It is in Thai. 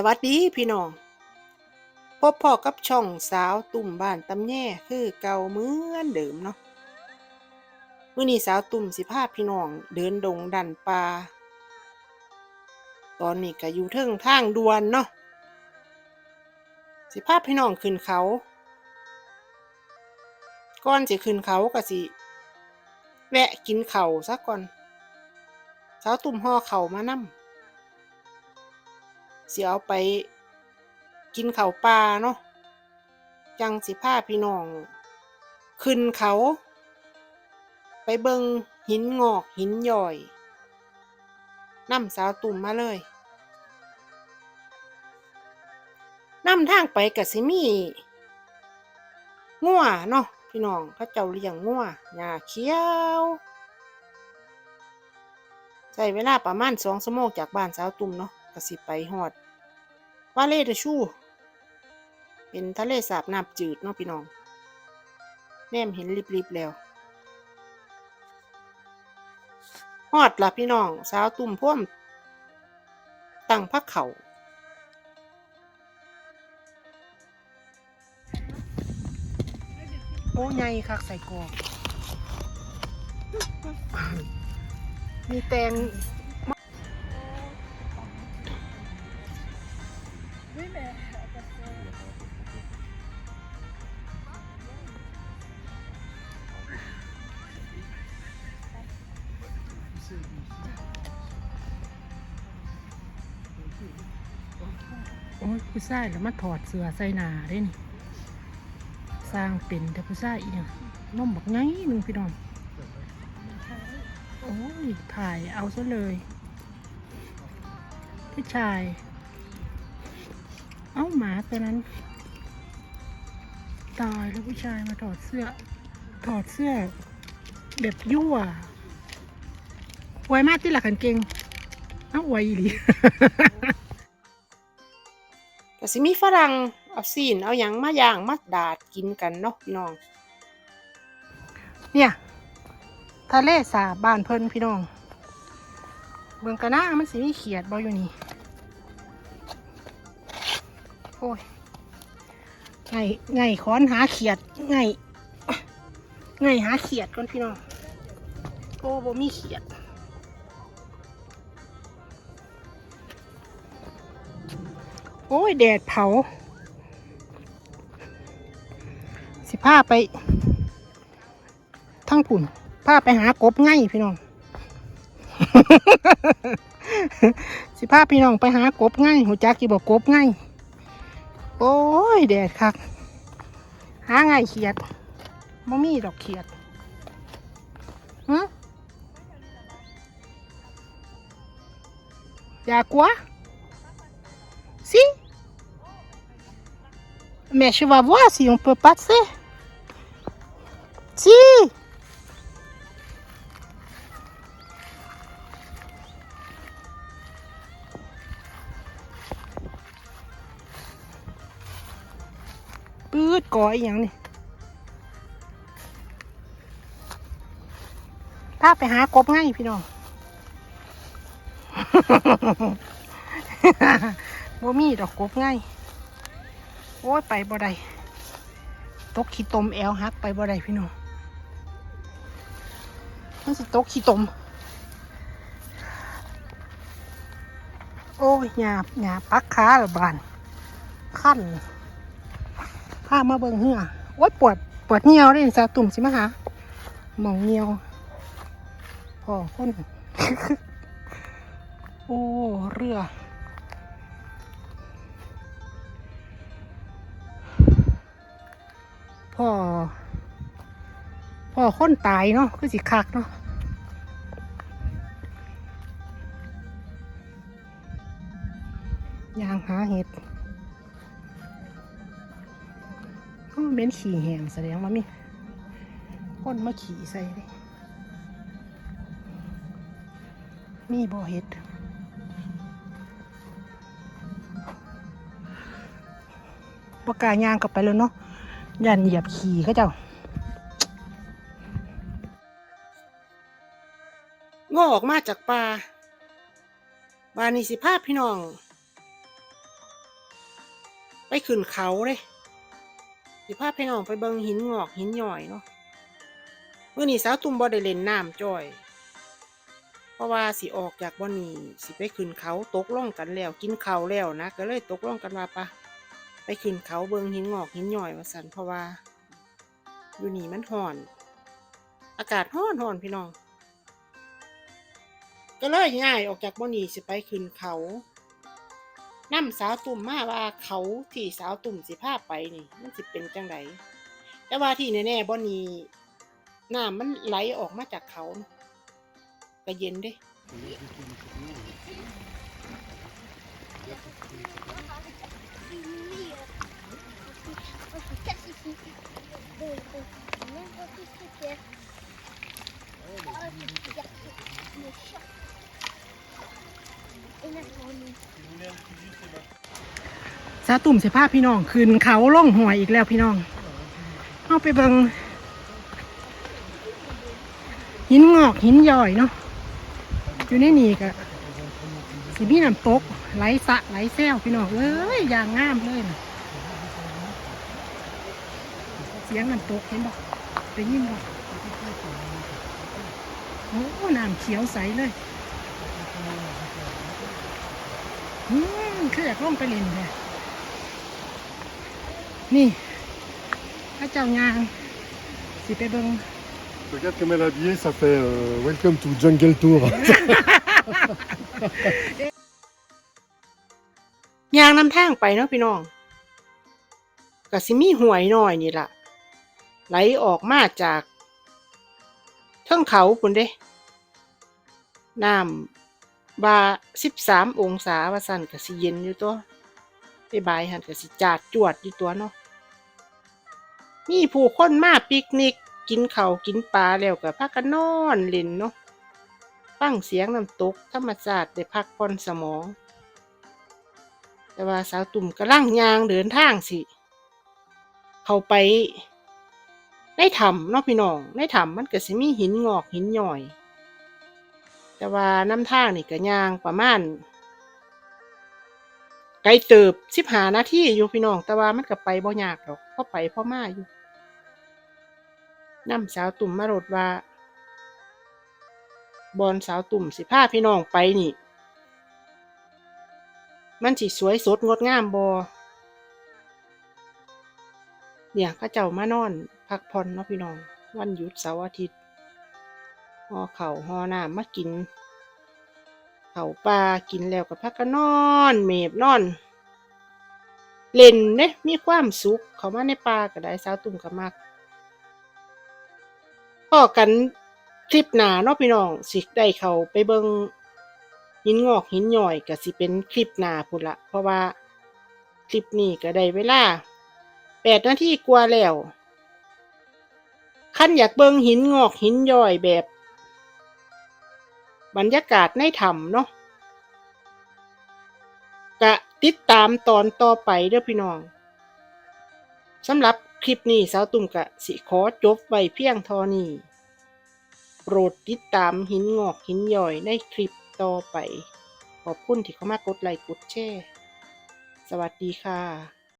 สวัสดีพี่น้องพบพ่อกับช่องสาวตุ่มบ้านตำแย่คือเก่าเหมือนเดิมเนาะมื้อนี้สาวตุ่มสิพาพพี่น้องเดินดงดันป่าตอนนี้ก็อยู่เทิงทางดวนเนาะสิพาพพี่น้องขึ้นเขาก่อนสิขึ้นเขาก็สิแวะกินเข้าซะก่อนสาวตุ่มห่อเข้ามานำ สิเอาไปกินข้าวปลาเนาะจังสิพาพี่น้อง ขึ้นเขา ไปเบิงหินงอกหินย่อยนำสาวตุ่มมาเลยนำทางไปกับสิมีงัวเนาะพี่น้องเขาเจ้าเลี้ยงงัวหญ้าเขียวใช้เวลาประมาณสองชั่วโมงจากบ้านสาวตุ่มเนาะ ก็สิไปฮอดวาเลเดชูเป็นทะเลสาบน้ำจืดเนาะพี่น้องแนมเห็นริบๆแล้วฮอดละพี่น้อง สาวตุ่มพ่วมตั้งพักเขาโอ้ใหญ่คักใส่กอกมีแตง ผู้ชายแล้วมาถอดเสื้อใส่หนาได้นี่ สร้างเป็นแต่ผู้ชายอีกอย่างน้มบักไงหนึ่งพี่น้องโอ้ยถ่ายเอาซะเลยผู้ชาย เอ้าหมาตัวนั้น ตายแล้วผู้ชายมาถอดเสื้อ ถอดเสื้อ แบบยั่วไวยมากที่หลักขันเก่งเอ้าไวยอีหลี สิมีฝรั่งเอาซีนเอาหยังมาย่างมาดาดกินกันเนาะพี่น้อง เนี่ย ทะเลสาบบ้านเพิ่นพี่น้อง เบิ่งกันนะมันสิมีเขียดบ่อยู่นี่โอ้ยไงไงค้อนหาเขียดไงไงหาเขียดก่อนพี่น้องโอ้บ่มีเขียด โอ้ย แดดเผา สิพาไป ทั้งผุ่นพาไปหากบง่ายพี่น้อง สิพาพี่น้องไปหากบง่ายหูจักกี่บอกกบง่ายโอ้ย แดดคัก หาง่ายเขียดบ่มีดอกเขียดฮะอย่ากลัว Mais je vais voir si on peut passer. Si ปืดก่ออีหยังนี่พาไปหากบง่ายพี่น้องบ่มีดอกกบง่าย โอ้ยไปบ่ได้ตกขี้ตมแอวหักไปบ่ได้พี่น้องมันสิตกขี้ตม โอ้ยหยาบหยาปักขาละบานขั้นพามาเบิ่งเหือโอ้ยปวดปวดเหี่ยวเลยสาตุ่มสิมาหามองเหี่ยวพอคนโอ้ เรือ พ่อ พ่อคนตายเนาะคือสิคักเนาะยางหาเห็ดก็เป็นขี่แหงแสดงว่ามีคนมาขี่ใส่เลยมีบ่อเห็ดปากกล้ายางกลับไปแล้วเนาะ ยันเหยียบขี่เขาเจ้าง้อออกมาจากป่าบานิสิภาพพี่น้อง ไปขึ้นเขาเลยสิพาพพี่น้องไปเบิงหินงอกหินหย่อยเนาะเมื่อนี้สาวตุ่มบ่ได้เล่นน้ำจ้อย เพราะว่าสิออกจากบ่อนี้สิไปขึ้นเขาตกล่องกันแล้ว กินเขาแล้วนะ ก็เลยตกล่องกันว่าปะ ไปขึ้นเขาเบิงหินงอกหินหย่อยว่าสันเพราะว่า อยู่นี่มันห่อน อากาศร้อนร้อนพี่น้อง ก็เลยง่ายออกจากบ่อนี้สิไปขึ้นเขานํสาวตุ่มมาว่าเขาที่สาวตุ่มสิพาไปนี่ มันสิเป็นจังไดแต่ว่าที่แน่ๆบ่อนี้น้ำมันไหลออกมาจากเขาเนาะก็เย็นเด้ สาตุ่มเสภาพพี่น้องคืนเขาล่องหวยอีกแล้วพี่น้องเอาไปเบิงหินงอกหินย่อยเนาะอยู่ในนี่กะสิมีน้ำตกไหลสะไหลแซวพี่น้องเอ้ยอย่างงามเลยนะเสียงน้ำตกเห็นบ่ได้ยินบ่โอ้น้ำเขียวใสเลยอืมคืออยากลงไปเล่นเลย นี่พระเจ้ายางสิไปเบิง Regarde comme elle est habillée, ça fait euh, Welcome to Jungle Tour. ยางนำทางไปเนาะพี่น้องก็สิมีห่วยน้อยนี่ล่ะ ไหลออกมาจากเทิงเขาพุ่นเด้น้ำบาสิบสามองศาว่าสั่นก็สิเย็นอยู่ตัว ไปบายหันก็สิจาดจวดอยู่ตัวเนาะมีผู้คนมาปิกนิก กินเขากินปลาแล้วก็พากันนอนเล่นเนาะฟังเสียงน้ำตกธรรมชาติได้พักผ่อนสมอง แต่ว่าสาวตุ่มกำลังยางเดินทางสิ เข้าไปในถ้ำเนาะพี่น้องในถ้ำมันก็สิมีหินงอกหินหย่อย แต่ว่าน้ำทางนี่ก็ยางประมาณ ลเติบสิบหานาทีอยู่พี่น้อง แต่ว่ามันก็ไปบ่ยากหรอกเพราไปพราะมาอยู่น้ำสาวตุ่มมารดว่าบอนสาวตุ่มสิพาพี่น้องไปนี่ มันสิสวยสดงดงามบอเนี่ยข้าเจ้ามานอน พักผ่อนเนาะพี่น้อง วันหยุดเสาร์อาทิตย์หอเข่าวหอน้ำมากิน เขาปลากินแล้วกับพักก็นอนเมบนอน เล่นเนะมีความสุขเขามาในป่าก็ได้สาวตุ่มก็มักพอกันคลิปหนาเนาะพี่น้องสิได้เขาไปเบิงหินงอกหินหย่อยก็สิเป็นคลิปหนาพุ่นละเพราะว่าคลิปนี้ก็ได้เวลาแปดนาทีกว่าแล้วคันอยากเบิงหินงอกหินย่อยแบบ บรรยากาศในถ้ำเนาะกะติดตามตอนต่อไปเด้อพี่น้องสำหรับคลิปนี้สาวตุ่มกะสิขอจบไว้เพียงทอนี้โปรดติดตามหินงอกหินย่อยในคลิปต่อไป ขอบคุณที่เข้ามากดไลค์กดแชร์สวัสดีค่ะ